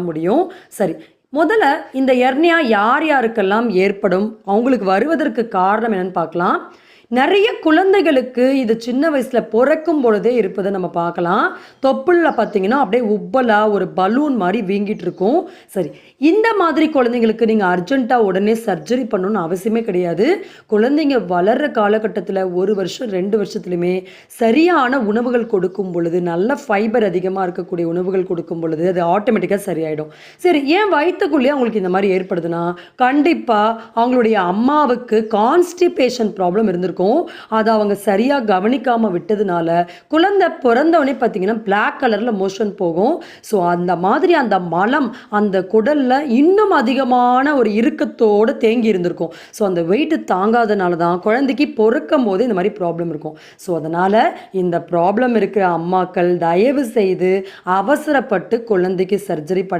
முடியும். சரி முதல்ல இந்த எர்னியா யார் யாருக்கெல்லாம் ஏற்படும்? அவங்களுக்கு வருவதற்கு காரணம் என்னன்னு பார்க்கலாம். நிறைய குழந்தைகளுக்கு இது சின்ன வயசில் பிறக்கும் பொழுதே இருப்பதை நம்ம பார்க்கலாம். தொப்புளில் பார்த்தீங்கன்னா அப்படியே உப்பலாக ஒரு பலூன் மாதிரி வீங்கிட்டு இருக்கும். சரி இந்த மாதிரி குழந்தைங்களுக்கு நீங்கள் அர்ஜென்ட்டாக உடனே சர்ஜரி பண்ணணும்னு அவசியமே கிடையாது. குழந்தைங்க வளர்கிற காலகட்டத்தில் ஒரு வருஷம் ரெண்டு வருஷத்துலையுமே சரியான உணவுகள் கொடுக்கும் பொழுது நல்ல ஃபைபர் அதிகமாக இருக்கக்கூடிய உணவுகள் கொடுக்கும் பொழுது அது ஆட்டோமேட்டிக்காக சரியாயிடும். சரி ஏன் வயிற்றுக்குள்ளேயே அவங்களுக்கு இந்த மாதிரி ஏற்படுதுன்னா கண்டிப்பாக அவங்களுடைய அம்மாவுக்கு கான்ஸ்டிபேஷன் ப்ராப்ளம் இருந்திருக்கும். அதை அவங்க சரியாக கவனிக்காமல் விட்டதுனால குழந்தை பிறந்தவொடனே பார்த்தீங்கன்னா பிளாக் கலரில் மோஷன் போகும். ஸோ அந்த மாதிரி அந்த மலம் அந்த குடலில் இன்னும் அதிகமான ஒரு இறுக்கத்தோடு தேங்கி இருந்திருக்கும். ஸோ அந்த வெயிட் தாங்காதனால தான் குழந்தைக்கு பொறுக்கும் போது இந்த மாதிரி ப்ராப்ளம் இருக்கும். ஸோ அதனால் இந்த ப்ராப்ளம் இருக்கிற அம்மாக்கள் தயவு செய்து அவசரப்பட்டு குழந்தைக்கு சர்ஜரி பண்ண